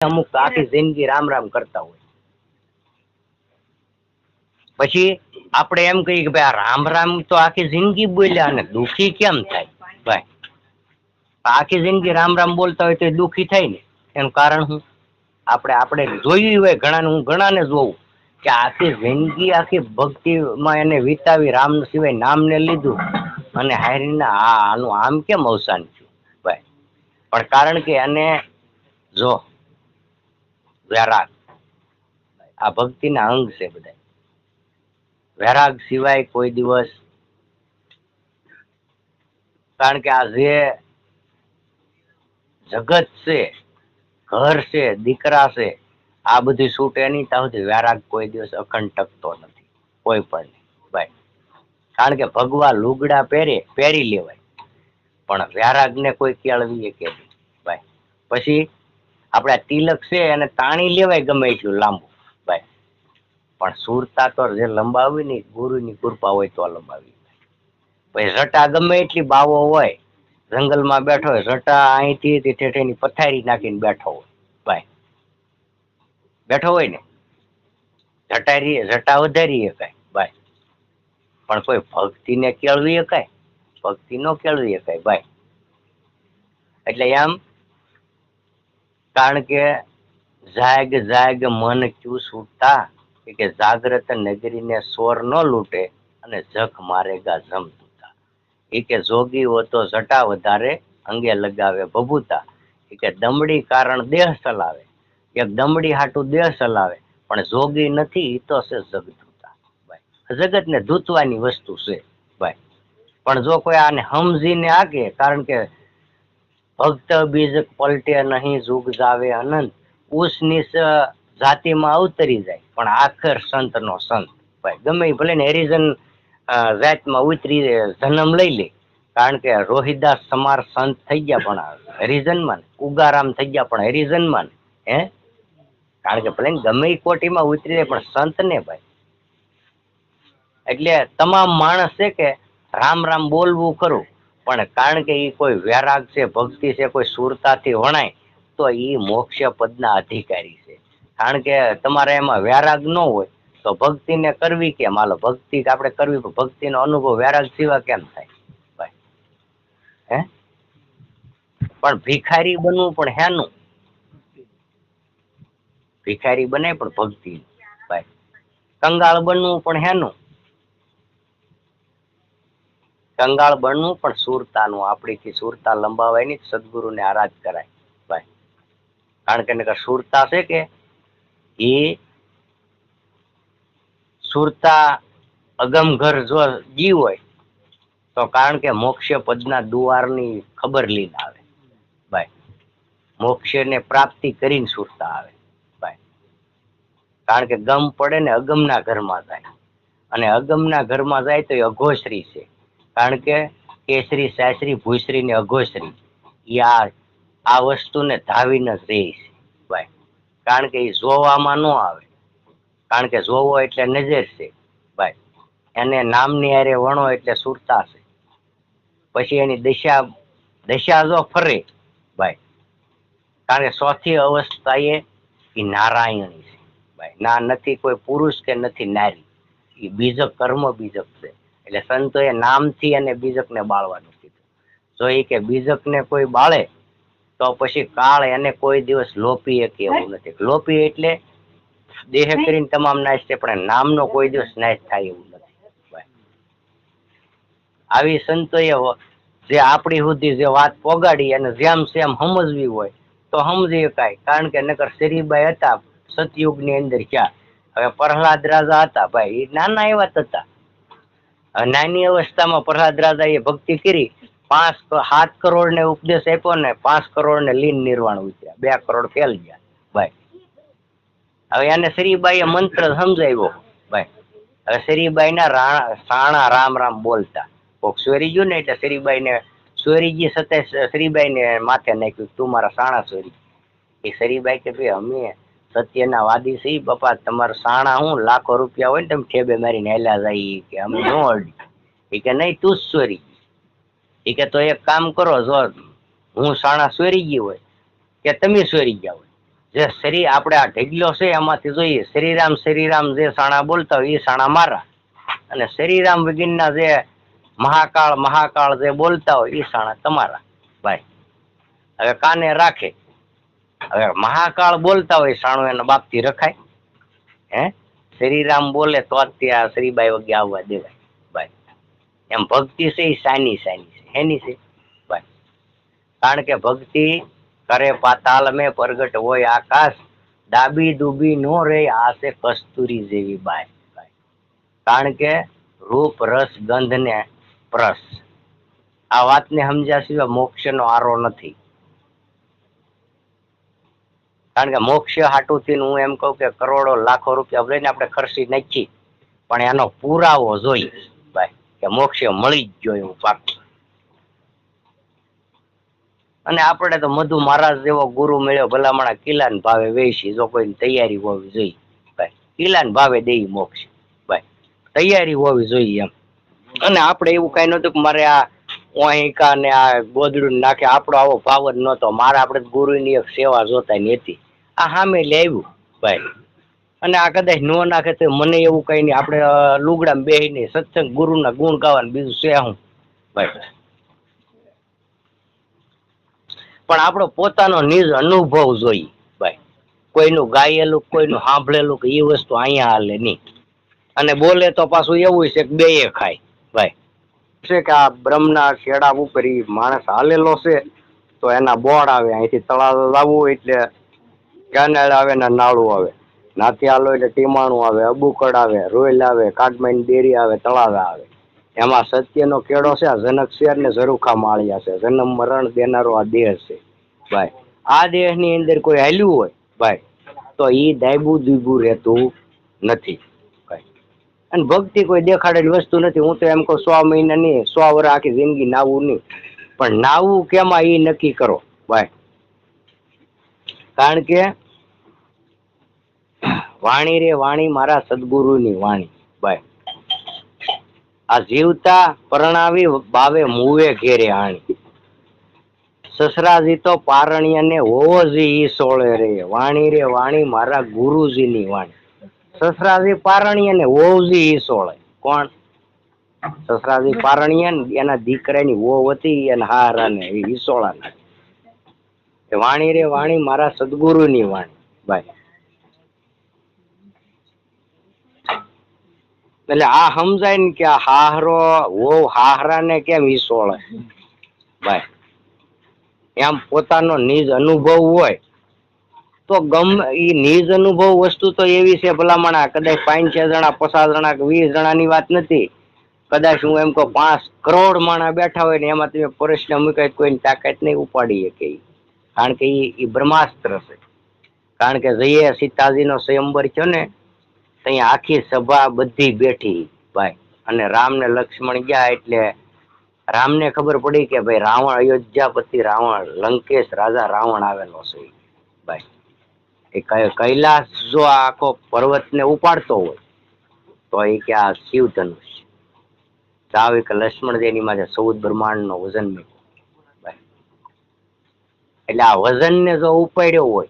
અમુક આખી જિંદગી રામ રામ કરતા હોય. પછી આપણે એમ કહીએ કે ભાઈ રામ રામ તો આખી જિંદગી બોલ્યા અને દુખી કેમ થાય? ભાઈ, આખી જિંદગી રામ રામ બોલતા હોય તો દુખી થાય ને? એનું કારણ શું? આપણે આપણે જોયું હોય ઘણાને, હું ઘણાને જોઉં કે આખી જિંદગી આખી ભક્તિમાં એને વિતાવી રામ સિવાય નામને લીધું અને હારીના આ, આનું આમ કેમ અવસાન થયું? ભાઈ, પણ કારણ કે એને જો વૈરાગ. આ ભક્તિના અંગ છે બધા. વૈરાગ સિવાય કોઈ દિવસ કારણ કે આ જે જગત છે, ઘર છે, દીકરા છે, આ બધી છૂટે નહીં ત્યાં સુધી વૈરાગ કોઈ દિવસ અખંડ ટકતો નથી. કોઈ પણ ભાઈ, કારણ કે ભગવા લુગડા પહેરે, પહેરી લેવાય. પણ વૈરાગને કોઈ કેળવીએ કે ભાઈ, પછી આપણે તિલક છે એને તાણી લેવાય ગમે એટલું લાંબુ. ભાઈ, પણ સુરતા તો જે લંબાવી ને ગુરુની કૃપા હોય તો લંબાવી પછી રટા ગમે એટલી બાવો હોય, જંગલમાં બેઠો હોય, રટા અહીંથી ઠેઠેની પથારી નાખીને બેઠો હોય, ભાઈ. બેઠો હોય ને જટારી જટા વધારી શકાય, ભાઈ. પણ કોઈ ભક્તિને કેળવી શકાય? ભક્તિ નો કેળવી શકાય, ભાઈ. એટલે એમ કારણ કે જાગ જાગ, મન, ક્યુ છૂટતા કે જાગ્રત નગરીને સોર ન લૂટે અને જખ મારેગા જમતુતા એ કે જોગી હો તો જટા વધારે અંગે લગાવે ભભૂતા. એ કે દમડી કારણ દેહ ચલાવે. એક દમડી હાટું દેહ ચલાવે. પણ જોગી નથી તો છે જગધૂતા જગતને ધૂતવાની વસ્તુ છે. ભાઈ, પણ જો કોઈ આને સમજીને આગે, કારણ કે ભક્ત બીજ પલટે નહીં, જુગ જાવે અનંત. ઉસ જાતિમાં અવતરી જાય, પણ આખર સંત નો સંત ભાઈ. ગમે ભલે ને હેરિઝન જાતમાં ઉતરી જન્મ લઈ લે. કારણ કે રોહિદાસ સમાર સંત થઈ ગયા પણ હરિજનમાં ને, ઉગારામ થઈ ગયા પણ હરિજનમાં ને, હે? કારણ કે ભલે ગમે કોટીમાં ઉતરી જાય પણ સંત ને ભાઈ. એટલે તમામ માણસ છે કે રામ રામ બોલવું ખરું. પણ કારણ કે એ કોઈ વૈરાગ છે, ભક્તિ છે, કોઈ સુરતાથી વણાય, તો એ મોક્ષ પદના અધિકારી છે. કારણ કે તમારે એમાં વૈરાગ ન હોય, તો ભક્તિને કરવી કેમ? હાલો, ભક્તિ આપણે કરવી ભક્તિનો અનુભવ વૈરાગ સિવાય કેમ થાય? હે? પણ ભિખારી બનવું પણ હેનું? ભિખારી બને પણ ભક્તિ? ભાઈ, કંગાળ બનવું પણ હેનું? કંગાળ બનવું પણ સુરતાનું, આપણીથી સુરતા લંબાવાય નહીં, સદગુરુને આરાધ કરાય. ભાઈ, કારણ કે સુરતા છે કે એ સુરતા અગમઘર જો જી હોય, તો કારણ કે મોક્ષ પદના દુવારની ખબર લઈને આવે. ભાઈ, મોક્ષને પ્રાપ્તિ કરીને સુરતા આવે. ભાઈ, કારણ કે ગમ પડે ને અગમના ઘરમાં જાય. અને અગમના ઘરમાં જાય તો એ અઘોશ્રી છે. કારણ કે કેસરી, સાસરી, ભૂસરી ને અઘોસરી, ઈ આ વસ્તુને ધાવીને જ રહી ભાઈ. કારણ કે એ જોવામાં ન આવે. કારણ કે જોવો એટલે નજર છે, ભાઈ. એને નામની હારે વણો એટલે સુરતા છે. પછી એની દિશા, દશા જો ફરે, ભાઈ. કારણ કે ચોથી અવસ્થા એ નારાયણી છે, ભાઈ. ના, નથી કોઈ પુરુષ કે નથી નારી. એ બીજક કર્મ બીજક છે. એટલે સંતોએ નામથી અને બીજકને બાળવાનું કીધું. જો એ કે બીજકને કોઈ બાળે તો પછી કાળ એને કોઈ દિવસ લોપી એક એવું નથી. લોપી એટલે દેહ કરીને તમામ નાશ છે પણ નામનો કોઈ દિવસ નાશ થાય એવું નથી. આવી સંતોએ જે આપણી સુધી જે વાત પોગાડી અને જેમ સેમ સમજવી હોય તો સમજી શકાય કારણ કે નકર શરીબાઈ હતા સતયુગની અંદર ક્યાં હવે પ્રહલાદ રાજા હતા ભાઈ. એ નાના એવા હતા. નાની અવસ્થામાં પ્રહલાદ રાજાએ ભક્તિ કરી પાંચ સાત કરોડ ને ઉપદેશ આપ્યો ને પાંચ કરોડ ને લીન નિર્વાણ ઉતર્યા બે કરોડ ફેલ ગયા. ભાઈ. હવે એને શ્રીબાઈએ મંત્ર સમજાવ્યો. ભાઈ. હવે શ્રીબાઈ ના સાણા રામ રામ બોલતા. કોક સોરી ગયું ને એટલે શ્રીબાઈને સોરીજી સતે શ્રીબાઈને માથે નાખ્યું તું મારા સાણા સોરી એ શ્રીબાઈ કે ભાઈ, અમે સત્યના વાદી સી બાપા તમારા સાણા હું, લાખો રૂપિયા હોય ને તમે ઠેબે મારીને હેલા જાય કે અમે નો અડી કે નહીં, તું જ સોરી. એ કે તો એક કામ કરો, જો હું સાણા સ્વરી ગઈ હોય કે તમે સ્વરી ગયા હોય. જે શ્રી આપણે આ ઢગલો છે, એમાંથી જોઈએ શ્રીરામ શ્રીરામ જે સાણા બોલતા હોય એ સાણા મારા. અને શ્રીરામ વગીરના જે મહાકાળ મહાકાળ જે બોલતા હોય એ સાણા તમારા. ભાઈ, હવે કાને રાખે? હવે મહાકાળ બોલતા હોય સાણું એના બાપથી રખાય. હે? શ્રીરામ બોલે તો જ ત્યાં શ્રીબાઈ વગે આવવા દેવાય. ભાઈ એમ ભક્તિ છે એ સાની સાની છે. એની છે. ભાઈ કારણ કે ભક્તિ કરે પાતાલ મેં પ્રગટ હોય આકાશ. ડાબી ડૂબી નો રે આશે કસ્તુરી જેવી બાય. કારણ કે રૂપ, રસ ગંધ ને પ્રસ. આ વાતને સમજ્યા સિવાય મોક્ષનો આરો નથી. કારણ કે મોક્ષ હાટુથી હું એમ કહું કે કરોડો, લાખો રૂપિયા લઈને આપણે ખર્ચી નાખી. પણ એનો પુરાવો જોઈએ ભાઈ, કે મોક્ષ મળી જ જોઈએ એવું પાકી. અને આપણે તો મધુ મહારાજ જેવો ગુરુ મળ્યો, ભલામણા કિલાન ભાવે વેચી, જો કોઈની તૈયારી હોવી જોઈએ, ભાઈ. કિલાન ભાવે દેઈ મોક્ષ, ભાઈ. તૈયારી હોવી જોઈએ એમ. અને આપણે એવું કઈ નતું કે મારે આ ઓહિકા ને આ ગોદડું નાખે, આપણો આવો પાવર નતો મારે આપણે ગુરુની એક સેવા જોતા હતી આ સામે લાવ્યું ભાઈ. અને આ કદાચ નો નાખે તો મને એવું કઈ નહીં. આપણે લુગડા બેહીને સત્સંગ ગુરુના ગુણ ગાવાનું બીજું છે હું. ભાઈ. પણ આપણો પોતાનો નિજ અનુભવ જોઈએ ભાઈ. કોઈનું ગાયેલું, કોઈનું સાંભળેલું કે એ વસ્તુ અહીંયા હાલે નહીં. અને બોલે તો પાછું એવું છે કે બેય ખાય, ભાઈ. છે કે આ બ્રહ્મના છેડા ઉપર ઈ માણસ હાલેલો છે, તો એના બોર્ડ આવે, અહીંથી તળાવ લાવવું એટલે કેનાલ આવે ને નાળું આવે. નાથી હાલો એટલે ટીમાણું આવે, અબુકડ આવે, રોયલ આવે, કાટમાઈની ડેરી આવે તળાવે આવે. એમાં સત્યનો કેળો છે, આ જનક શેર ને ઝરૂખા માળિયા છે. જન્મ મરણ દેનારો આ દેહ છે. ભાઈ, આ દેહની અંદર કોઈ હાલ્યું હોય? ભાઈ, તો એ દાયબું દીબું રહેતું નથી. અને ભક્તિ કોઈ દેખાડેલી વસ્તુ નથી. હું તો એમ કહું, સો મહિના નહીં સો વર્ષ આખી જિંદગી નાવું નહીં. પણ નાવું કેમાં એ નક્કી કરો? ભાઈ કારણ કે વાણી રે વાણી મારા સદગુરુની વાણી, ભાઈ. આ જીવતા પરણાવી બાવે મુવે ઘેરે આણી. સસરાજી તો પારણિયાને ને જી ઈ સોળે રે. વાણી રે વાણી મારા ગુરુજીની વાણી. સસરાજી પારણિયાને હોવજી ઈ સોળે. કોણ? સસરાજી પારણિયા એના દીકરાની હોવ હતી અને એ ઈસોળાના વાણી રે વાણી, મારા સદગુરુની વાણી, ભાઈ. એટલે આ સમજાય ને કે આ હાહરો, વહુ હાહરાને કેમ ઈસોળે ભાઈ, એમ પોતાનો નિજ અનુભવ હોય, તો ગમ ઈ નિજ અનુભવ વસ્તુ તો એવી છે ભલામણા કદાચ પાંચ, છ જણા, પચાસ જણા કે વીસ જણાની વાત નથી. કદાચ હું એમ કહું, પાંચ કરોડ માણા બેઠા હોય ને એમાં તમે પરેશને તો કોઈની તાકાત નહીં ઉપાડી શકે. કારણ કે એ બ્રહ્માસ્ત્ર છે. કારણ કે જઈએ સીતાજીનો સ્વયંબર થયો ને ત્યાં આખી સભા બધી બેઠી ભાઈ. અને રામ ને લક્ષ્મણ ગયા એટલે રામને ખબર પડી કે ભાઈ રાવણ અયોધ્યાપતિ રાવણ, લંકેશ રાજા રાવણ આવેલો છે ભાઈ. એ કૈલાસ જો આખો પર્વતને ઉપાડતો હોય, તો એ કે આ શિવ ધનુષ કે લક્ષ્મણ જેની માથે ચૌદ બ્રહ્માંડ નો વજન ભાઈ એટલે આ વજનને જો ઉપાડ્યો હોય,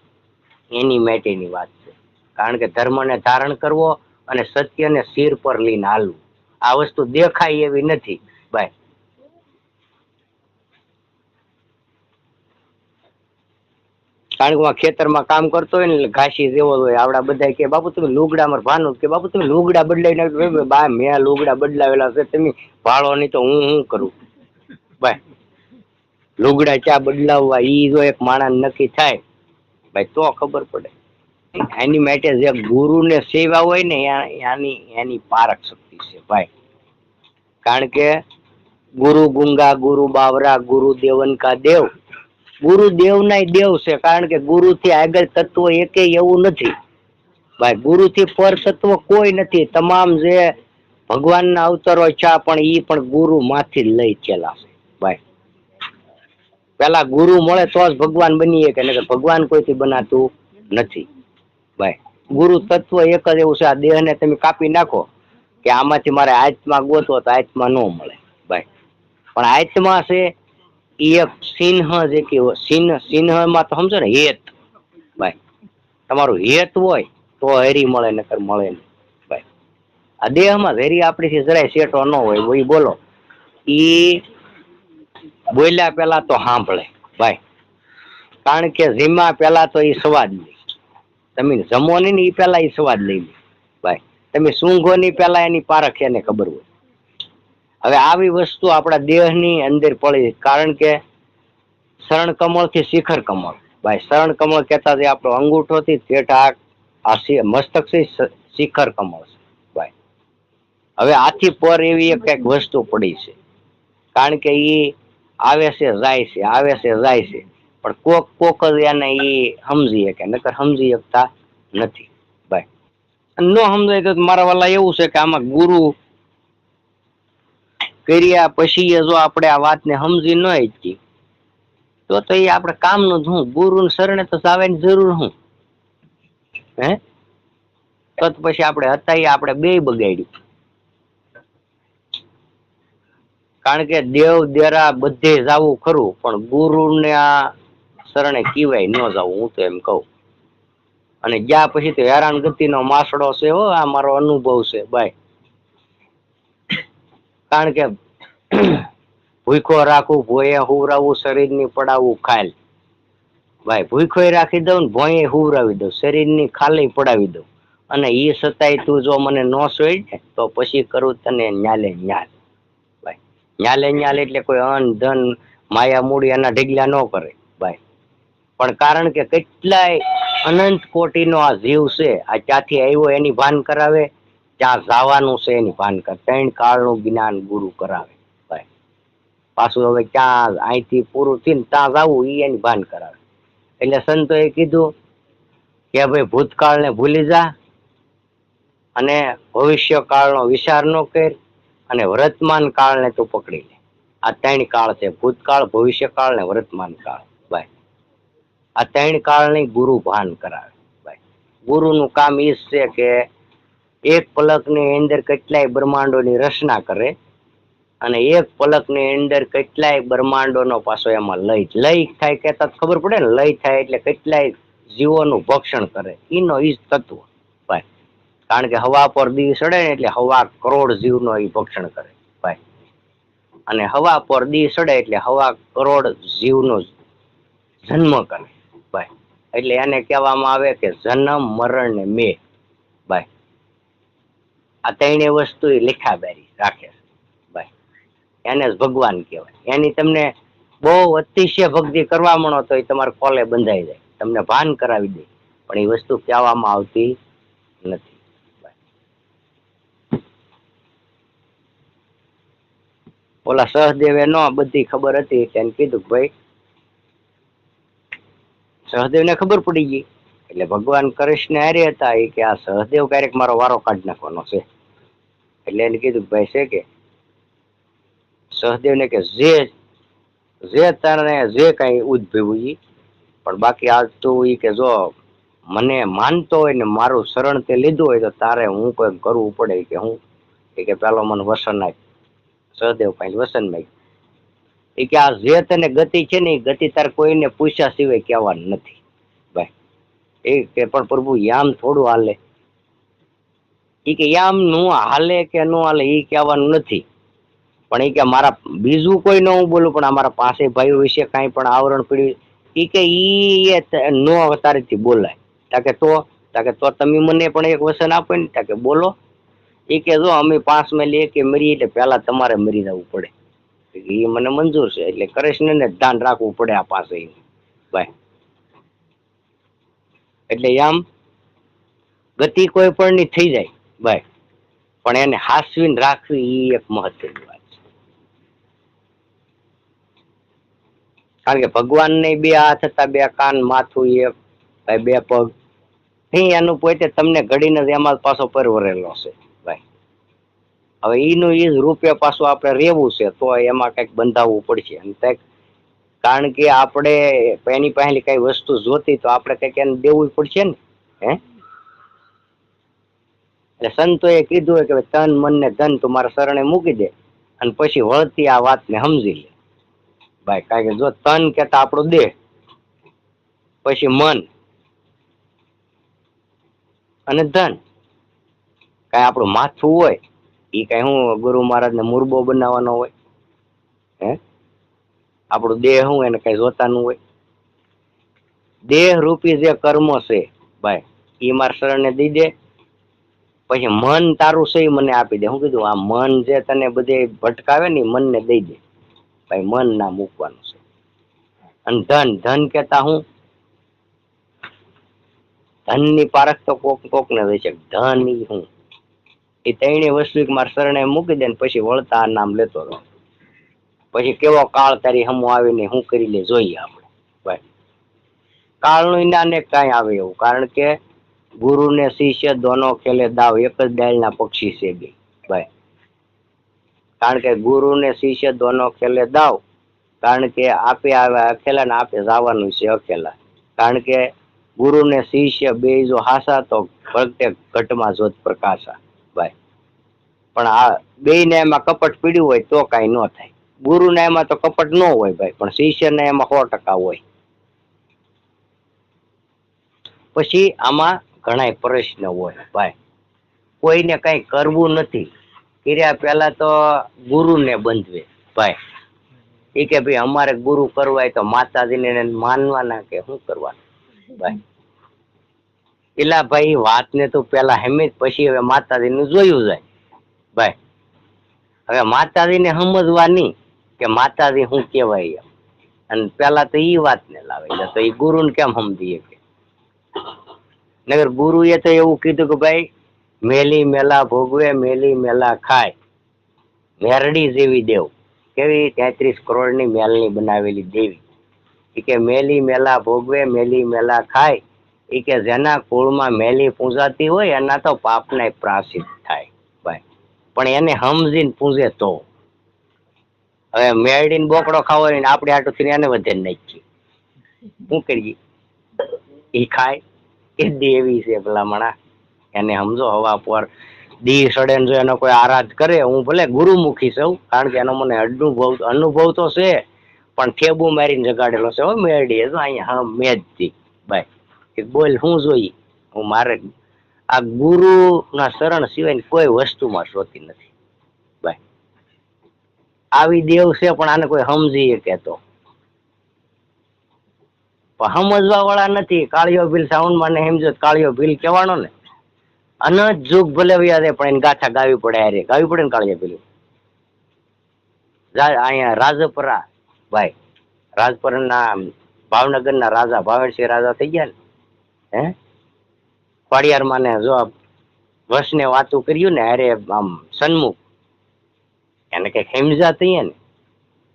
એની માટેની વાત છે. કારણ કે ધર્મને ધારણ કરવો અને સત્યને શિર પર લઈને હાલવું. આ વસ્તુ દેખાય એવી નથી. ભાઈ કારણ કે ખેતરમાં કામ કરતો હોય ને ઘાસી જેવો હોય. આવડા બધા કે, બાપુ, તમે લુગડા માં ભાનું? કે, બાપુ, તમે લુગડા બદલાવી નાખ્યું બા મેં લુગડા બદલાવેલા છે. તમે ભાળો નહીં તો હું શું કરું? ભાઈ લુગડા ચા બદલાવવા? ઈ જો એક માણસ નક્કી થાય. ભાઈ, તો ખબર પડે. એની માટે જે ગુરુને સેવા હોય ને એની એની પારક શક્તિ છે, ભાઈ. કારણ કે ગુરુ ગુંગા, ગુરુ બાવરા, ગુરુ દેવન કા દેવ, ગુરુ દેવનાય દેવ છે. કારણ કે ગુરુ થી આગળ તત્વ એકે એવું નથી. ભાઈ ગુરુ થી પર તત્વ કોઈ નથી. તમામ જે ભગવાનના અવતારો છે પણ ઈ પણ ગુરુ માંથી લઈ ચેલા છે. પેલા ગુરુ મળે તો જ ભગવાન બનીએ કે નહીં ભગવાન કોઈથી બનાતું નથી. ભાઈ, ગુરુ તત્વ એક જ એવું છે, આ દેહને તમે કાપી નાખો કે આમાંથી મારે આત્મા ગોતો તો આત્મા ન મળે. ભાઈ, પણ આત્મા છે એ એક સિંહ જે કે સિંહ, સિંહમાં તો સમજો ને હેત. ભાઈ, તમારું હેત હોય તો હેરી મળે, નકર મળે નહીં. ભાઈ, આ દેહમાં હેરી આપણીથી જરાય સેટો ન હોય એ બોલો. ઈ બોલ્યા પેલા તો સાંભળે. ભાઈ, કારણ કે જીમા પેલા તો એ સ્વાદ લે. તમે જમો નહીં ને એ પેલા એ સ્વાદ લઈ લે. ભાઈ, તમે સૂંઘો ની પેલા એની પારખ એને ખબર હોય. હવે આવી વસ્તુ આપણા દેહની અંદર પડી કારણ કે શરણ કમળથી શિખર કમળ. ભાઈ, શરણ કમળ કહેતા છે આપણો અંગૂઠોથી ઠેઠ આ આ શિ- શિખર કમળ છે. ભાઈ, હવે આથી પર એવી એક વસ્તુ પડી છે. કારણ કે એ આવે છે, જાય છે, આવે છે, જાય છે. પણ કોક કોક જ એને એ સમજી શકે, નકર સમજી શકતા નથી. ન સમજાય તો મારા વાલા એવું છે કે આમાં ગુરુ કર્યા પછી જો આપણે આ વાતને સમજી ન શકી તો તો એ આપણે કામનું જ હું ગુરુ શરણે તો જાવાની જરૂર હું. હે? તો પછી આપણે હતા એ આપણે બે બગાડ્યું. કારણ કે દેવ દેરા બધે જાવું ખરું, પણ ગુરુને આ શરણે કીવાય ન જવું, હું તો એમ કહું. અને જ્યાં પછી તો હેરાન ગતિનો માસડો છે હો, આ મારો અનુભવ છે, ભાઈ. કારણ કે ભૂખો રાખવું, ભોયે હુવરાવું, શરીરની પડાવવું ખાલ. ભાઈ, ભૂખો રાખી દઉં ને ભોયે હુવરાવી દઉં, શરીરની ખાલી પડાવી દઉં. અને એ છતાંય તું જો મને ન સોઈ ને તો પછી કરું તને ન્યાલે ન્યાલ. ન્યાલે ન્યાલ એટલે કોઈ અન ધન, માયા મૂડી એના ઢીગલા ન કરે, ભાઈ. પણ કારણ કે કેટલાય અનંત કોટીનો આ જીવ છે, આ ક્યાંથી આવ્યો એની ભાન કરાવે, ત્યાં જવાનું છે એની ભાન કરે, ત્રણ કાળનું જ્ઞાન ગુરુ કરાવે, ભાઈ. પાછું હવે ક્યાં, અહીંથી પૂરું થઈને ત્યાં જવું એ એની ભાન કરાવે. એટલે સંતોએ કીધું કે ભાઈ, ભૂતકાળને ભૂલી જા અને ભવિષ્ય કાળનો વિચાર ન કર. અને વર્તમાન કાળને તું પકડી લે. આ ત્રણ કાળ છે. ભૂતકાળ ભવિષ્ય કાળ ને વર્તમાન કાળ. ભાઈ આ ત્રણ કાળની ગુરુ ભાન કરાવે. ભાઈ ગુરુનું કામ એ છે કે એક પલકની અંદર કેટલાય બ્રહ્માંડોની રચના કરે અને એક પલકની અંદર કેટલાય બ્રહ્માંડોનો પાછો એમાં લય. લય થાય કહેતા ખબર પડે ને? લય થાય એટલે કેટલાય જીવોનું ભક્ષણ કરે. એનો ઈ તત્વ. કારણ કે હવા પર દી સડે ને એટલે હવા કરોડ જીવનો એ ભક્ષણ કરે. ભાઈ. અને હવા પર દી સડે એટલે હવા કરોડ જીવનો જન્મ કરે. ભાઈ. એટલે એને કહેવામાં આવે કે જન્મ, મરણ ને મેં ભાઈ. આ ત્રણેય વસ્તુ એ લેખાબેરી રાખે ભાઈ. એને જ ભગવાન કહેવાય. એની તમને બહુ અતિશય ભક્તિ કરવા માંડો તો એ તમારે કોલે બંધાઈ જાય. તમને ભાન કરાવી દે. પણ એ વસ્તુ કહેવામાં આવતી નથી. ઓલા સહદેવે નો બધી ખબર હતી તેને કીધું કે ભાઈ, સહદેવને ખબર પડી ગઈ. એટલે ભગવાન કૃષ્ણ હારે હતા એ કે આ સહદેવ ક્યારેક મારો વારો કાઢી નાખવાનો છે. એટલે એને કીધું ભાઈ છે કે, સહદેવને કે જે જે તારે જે કઈ ઉદ્ભવ્યું એ પણ બાકી આજ તો એ કે જો મને માનતો હોય ને મારું શરણ તે લીધું હોય તો તારે હું કોઈ કરવું પડે કે હું, એ કે પેલો મને વસન આપ સહદેવ ભાઈ વસનભાઈ એ કે આ જે અને ગતિ છે ને એ ગતિ તાર કોઈને પૂછ્યા સિવાય કહેવાનું નથી. ભાઈ, એ કે પણ પ્રભુ, યામ થોડું હાલે. એ કે યામનું હાલે કે નું હાલે એ કહેવાનું નથી. પણ એ કે મારા, બીજું કોઈ ન હું બોલું, પણ અમારા પાસે ભાઈઓ વિશે કાંઈ પણ આવરણ પીડ્યું. એ કે એ ન તારીથી બોલાય. તાકે તો તાકે તો તમે મને પણ એક વચન આપો ને, તાકે બોલો. એ કે જો અમે પાંચ લે કે મરી એટલે પહેલા તમારે મરી જવું પડે. એ મને મંજૂર છે, એટલે કૃષ્ણને જ ધ્યાન રાખવું પડે આ પાસે. ભાઈ એટલે આમ ગતિ કોઈ પણ ની થઈ જાય. ભાઈ પણ એને હાસવીને રાખવી એ એક મહત્વની વાત છે. કારણ કે ભગવાનને બે હાથ હતા, બે કાન, માથું એક ભાઈ બે પગ. એનું પોતે તમને ઘડીને એમાં પાછો પરવરેલો છે. હવે એનું એ જ રૂપે પાછું આપણે રહેવું છે, તો એમાં કંઈક બંધાવવું પડશે. અને કંઈક, કારણ કે આપણે એની પહેલી કઈ વસ્તુ જોતી તો આપણે કંઈક એને દેવું પડશે ને? હે? એટલે સંતોએ કીધું કે તન, મન ને ધન તું શરણે મૂકી દે અને પછી વળતી આ વાતને સમજી લે. ભાઈ, કારણ કે જો તન કેતા આપણું દેહ, પછી મન અને ધન. કાંઈ આપણું માથું હોય એ કઈ હું ગુરુ મહારાજને મુરબો બનાવવાનો હોય, હે? આપણું દેહ શું એને કઈ જોતાનું હોય. દેહ રૂપી જે કર્મ છે, ભાઈ એ મારા શરણને દઈ દે, પછી મન તારું છે એ મને આપી દે. હું કીધું, આ મન જે તને બધે ભટકાવે ને મન મનને દઈ દે. ભાઈ, મન ના મૂકવાનું છે. અને ધન ધન કેતા હું, ધનની પારખ તો કોક કોક ને હોય છે, ધન ઈ હું. એ ત્રણેય વસ્તુ મારા શરણે મૂકી દે ને પછી વળતા નામ લેતો રહો. પછી કેવો કાળ તારી હમો આવીને હું કરી લે જોઈએ આપણે. ભાઈ કાળનું એક કાંઈ આવે એવું. કારણ કે ગુરુ ને શિષ્ય દોનો ખેલે દાવ એક જ ડાયલના પક્ષી છે બે. ભાઈ કારણ કે ગુરુ ને શિષ્ય દોનો ખેલે દાવ. કારણ કે આપે આવે અખેલા ને આપે જવાનું છે અખેલા કારણ કે ગુરુ ને શિષ્ય બે જો હાસા તો પ્રત્યેક ઘટમાં જોત પ્રકાશા. પણ આ બે ને એમાં કપટ પીડ્યું હોય તો કાંઈ ન થાય. ગુરુ ને એમાં તો કપટ ન હોય ભાઈ, પણ શિષ્ય ને એમાં સો ટકા હોય. પછી આમાં ઘણા પ્રશ્ન હોય ભાઈ. કોઈને કઈ કરવું નથી. કર્યા પહેલા તો ગુરુને બંધવે ભાઈ. એ કે ભાઈ અમારે ગુરુ કરવા હોય તો માતાજીને માનવાના કે શું કરવાનું? ભાઈ. પેલા ભાઈ, વાતને તો પેલા હેમે પછી હવે માતાજીનું જોયું જાય. ભાઈ. હવે માતાજીને સમજવાની કે માતાજી શું કહેવાય અને પેલા તો ઈ વાતને લાવે તો એ ગુરુને કેમ સમજીએ કે? નગર ગુરુએ તો એવું કીધું કે ભાઈ, મેલી મેલા ભોગવે, મેલી મેલા ખાય. મેરડી જેવી દેવ. કેવી? તેત્રીસ કરોડની મેલની બનાવેલી દેવી. એ કે મેલી મેલા ભોગવે, મેલી મેલા ખાય. એ કે જેના કુળમાં મેલી પૂજાતી હોય એના તો પાપને પ્રાસિત પણ એને સમજીને પૂજે તો. હવે મેળીને બોકડો ખાવો હોય ને આપણે આટું એને વધે નાખીએ શું કરીએ? એ ખાય. એ દેવી છે ભલામણા એને સમજો, હવા પર દી સડે જો એનો કોઈ આરાધ કરે, હું ભલે ગુરુમુખી છું, કારણ કે એનો મને અનુભવ અનુભવ તો છે, પણ ઠેબુ મારીને જગાડેલો છે. હો, મેળીએ તો અહીંયા, હા મેજથી બાય. બોલ, હું જોઈ હું મારે આ ગુરુ ના શરણ સિવાય કોઈ વસ્તુમાં શોધી નથી. ભાઈ આવી દેવ છે, પણ આને કોઈ સમજી કેતો સમજવા વાળા નથી. કાળિયો ભીલ સાઉન્ડમાં ને સમજો કાળિયો ભીલ કહેવાનો ને. અનજ જુગ ભલે વ્યાદે પણ એને ગાથા ગાવી પડે અરે ગાવી પડે ને કાળિયા ભીલ. અહીંયા રાજપરા, ભાઈ. રાજપરાના ભાવનગરના રાજા ભાવેણસિંહ રાજા થઈ ગયા ને. હે? પાડિયારમાં ને જો વસને વાતું કર્યું ને, અરે આમ સન્મુખ, એને કંઈક હેમજા થઈએ ને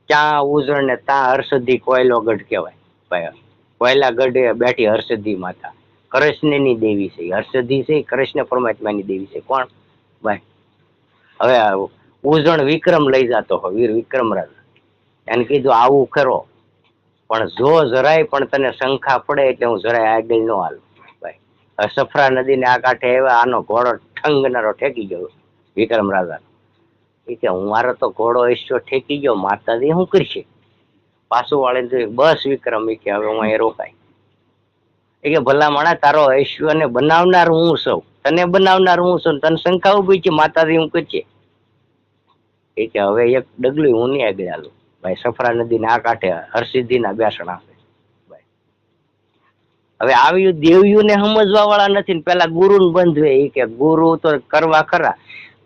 ત્યાં ઉજળ ને ત્યાં હર્ષદી કોયલો ગઢ કહેવાય. કોયલા ગઢે બેઠી હર્ષદી માતા. કૃષ્ણની દેવી છે હર્ષદી છે, કૃષ્ણ પરમાત્માની દેવી છે. કોણ? ભાઈ, હવે ઉજણ વિક્રમ લઈ જતો હોય, વીર વિક્રમ રાજા. એને કીધું, આવું કરો. પણ જો જરાય પણ તને શંખા પડે એટલે હું જરાય આગળ ન હાલું. સફરા નદીને આ કાંઠે આનો ઘોડો ઠંગનારો ઠેકી ગયો, વિક્રમ રાજા એ કે, હું મારો તો ઘોડો ઈશ્વર ઠેકી ગયો, માતાજી શું કરશે? પાછું વાળીને બસ વિક્રમ, એ કે, હવે હું અહીં રોકાય એ કે, ભલા માણા તારો ઐશ્વર્યને બનાવનાર હું સૌ તને બનાવનાર હું છું, તને શંકા ઊભી છે, માતાજી, હું કરશે? એ કે, હવે એક ડગલું હું નહીં આગળ ભાઈ, સફરા નદીના આ કાંઠે હરસિદ્ધિના બેસણા છે ભાઈ હવે આવી ને સમજવા વાળા નથી ને પેલા ગુરુને બંધવે એ કે ગુરુ તો કરવા ખરા,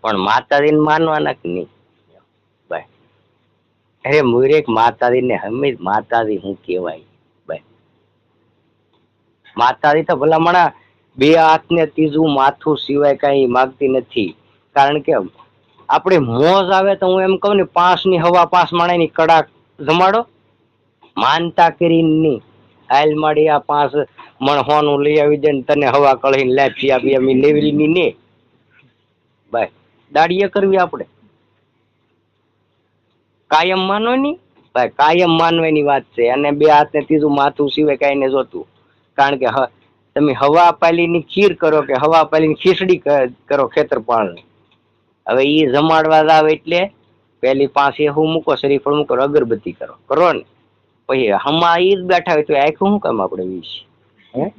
પણ માતાજી ને માનવાના કે નહીં? અરે મુરેક માતાજીને હંમેશ માતાજી હું કહેવાય. ભાઈ માતાજી તો ભલામણા બે હાથને ત્રીજું માથું સિવાય કઈ માગતી નથી. કારણ કે આપણે મોજ આવે તો હું એમ કહું ને પાંચની હવા પાંચ માણાની કડાક જમાડો. માનતા કરીને નહીં. આયલ માડી આ પાંચ મણ હોનું લઈ આવી દે ને તને હવા કળીને લાપસી આપી અમે લેવલી ની ને. ભાઈ દાડીએ કરવી આપણે. કાયમ માનવાની? ભાઈ કાયમ માનવાની વાત છે. અને બે હાથને ત્રીજું માથું સિવાય કાંઈ ને જોતું. કારણ કે તમે હવા પાલીની ખીર કરો કે હવા પાલીની ખીચડી કરો ખેતરપાળ હવે ઈ જમાડવા જાવ એટલે પેલી પાસે હું મૂકો, શરીફળ મૂકો, અગરબત્તી કરો. કરો ને. પછી હમા ઈ જ બેઠા હોય તો આખું શું કામ આપણે વીસ Okay.